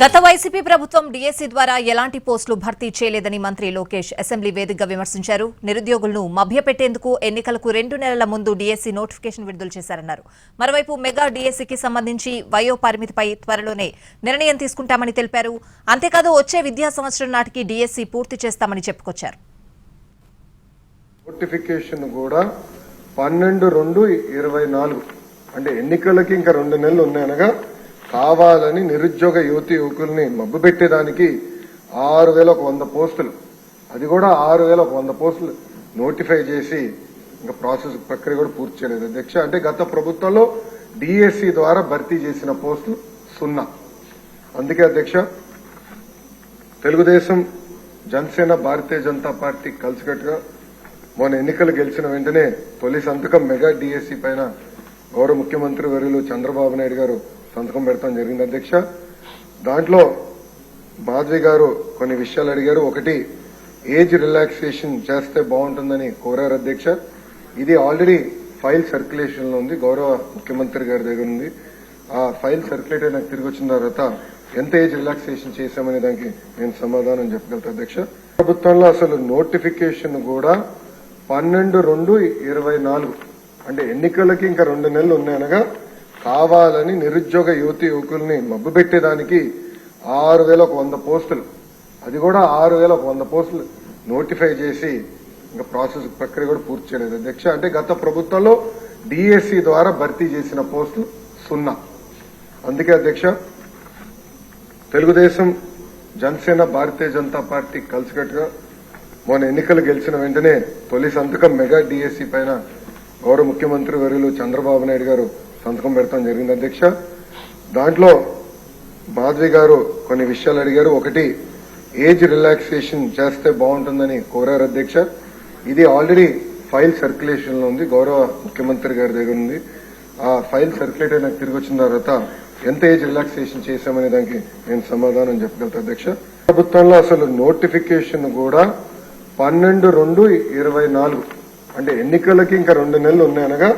గత వైసీపీ ప్రభుత్వం డీఎస్సీ ద్వారా ఎలాంటి పోస్టులు భర్తీ చేయలేదని మంత్రి లోకేష్ అసెంబ్లీ వేదికగా విమర్శించారు. నిరుద్యోగులను మభ్యపెట్టేందుకు ఎన్నికలకు రెండు నెలల ముందు డీఎస్సీ నోటిఫికేషన్ విడుదల చేశారన్నారు. మరోవైపు మెగా డీఎస్సీకి సంబంధించి వయో పరిమితిపై త్వరలోనే నిర్ణయం తీసుకుంటామని తెలిపారు. అంతేకాదు వచ్చే విద్యా సంవత్సరం నాటికి డీఎస్సీ పూర్తి చేస్తామని చెప్పుకొచ్చారు. నోటిఫికేషన్ కూడా పన్నెండు రెండు ఇరవై నాలుగు. అంటే ఎన్నికలకి ఇంకా రెండు నెలలు ఉన్నాయనగా కావాలని నిరుద్యోగ యువతి యువకుల్ని మబ్బు పెట్టేదానికి ఆరు వేల ఒక వంద పోస్టులు. అది కూడా ఆరు వేల ఒక వంద పోస్టులు నోటిఫై చేసి ఇంకా ప్రాసెస్ ప్రక్రియ కూడా పూర్తి చేయలేదు. అధ్యక్ష అంటే గత ప్రభుత్వంలో డిఎస్సి ద్వారా భర్తీ చేసిన పోస్టులు సున్నా. అందుకే అధ్యక్ష తెలుగుదేశం జనసేన భారతీయ జనతా పార్టీ కలిసికట్టుగా మొన్న ఎన్నికలు గెలిచిన వెంటనే తొలి సంతకం మెగా డిఎస్సి పైన గౌరవ ముఖ్యమంత్రి వర్యులు చంద్రబాబు నాయుడు గారు సంతకం పెడతాం జరిగింది అధ్యక్ష. దాంట్లో మాధవి గారు కొన్ని విషయాలు అడిగారు. ఒకటి ఏజ్ రిలాక్సేషన్ చేస్తే బాగుంటుందని కోరారు అధ్యక్ష. ఇది ఆల్రెడీ ఫైల్ సర్క్యులేషన్లో ఉంది. గౌరవ ముఖ్యమంత్రి గారి దగ్గర ఉంది. ఆ ఫైల్ సర్క్యులేట్ అయినా తిరిగి వచ్చిన తర్వాత ఎంత ఏజ్ రిలాక్సేషన్ చేశామనే దానికి నేను సమాధానం చెప్పగలుగుతా అధ్యక్ష. ప్రభుత్వంలో అసలు నోటిఫికేషన్ కూడా పన్నెండు రెండు ఇరవై నాలుగు. అంటే ఎన్నికలకి ఇంకా రెండు నెలలు ఉన్నాయనగా కావాలని నిరుద్యోగ యువతి యువకుల్ని మబ్బు పెట్టేదానికి ఆరు వేల ఒక వంద పోస్టులు. అది కూడా ఆరు వేల ఒక వంద పోస్టులు నోటిఫై చేసి ఇంకా ప్రాసెస్ ప్రక్రియ కూడా పూర్తి చేయలేదు. అధ్యక్ష అంటే గత ప్రభుత్వంలో డిఎస్సి ద్వారా భర్తీ చేసిన పోస్టులు సున్నా. అందుకే అధ్యక్ష తెలుగుదేశం జనసేన భారతీయ జనతా పార్టీ కలిసికట్టుగా మొన్న ఎన్నికలు గెలిచిన వెంటనే తొలి సంతకం మెగా డిఎస్సి పైన గౌరవ ముఖ్యమంత్రి వర్యులు చంద్రబాబు నాయుడు గారు సంతకం పెడతాం జరిగింది అధ్యక్ష. దాంట్లో మాధవి గారు కొన్ని విషయాలు అడిగారు. ఒకటి ఏజ్ రిలాక్సేషన్ చేస్తే బాగుంటుందని కోరారు అధ్యక్ష. ఇది ఆల్రెడీ ఫైల్ సర్క్యులేషన్లో ఉంది. గౌరవ ముఖ్యమంత్రి గారి దగ్గర ఉంది. ఆ ఫైల్ సర్క్యులేట్ అయినా తిరిగి వచ్చిన తర్వాత ఎంత ఏజ్ రిలాక్సేషన్ చేశామనే దానికి నేను సమాధానం చెప్పగలుగుతా అధ్యక్ష. ప్రభుత్వంలో అసలు నోటిఫికేషన్ కూడా పన్నెండు రెండు ఇరవై నాలుగు. అంటే ఎన్నికలకి ఇంకా రెండు నెలలు ఉన్నాయనగా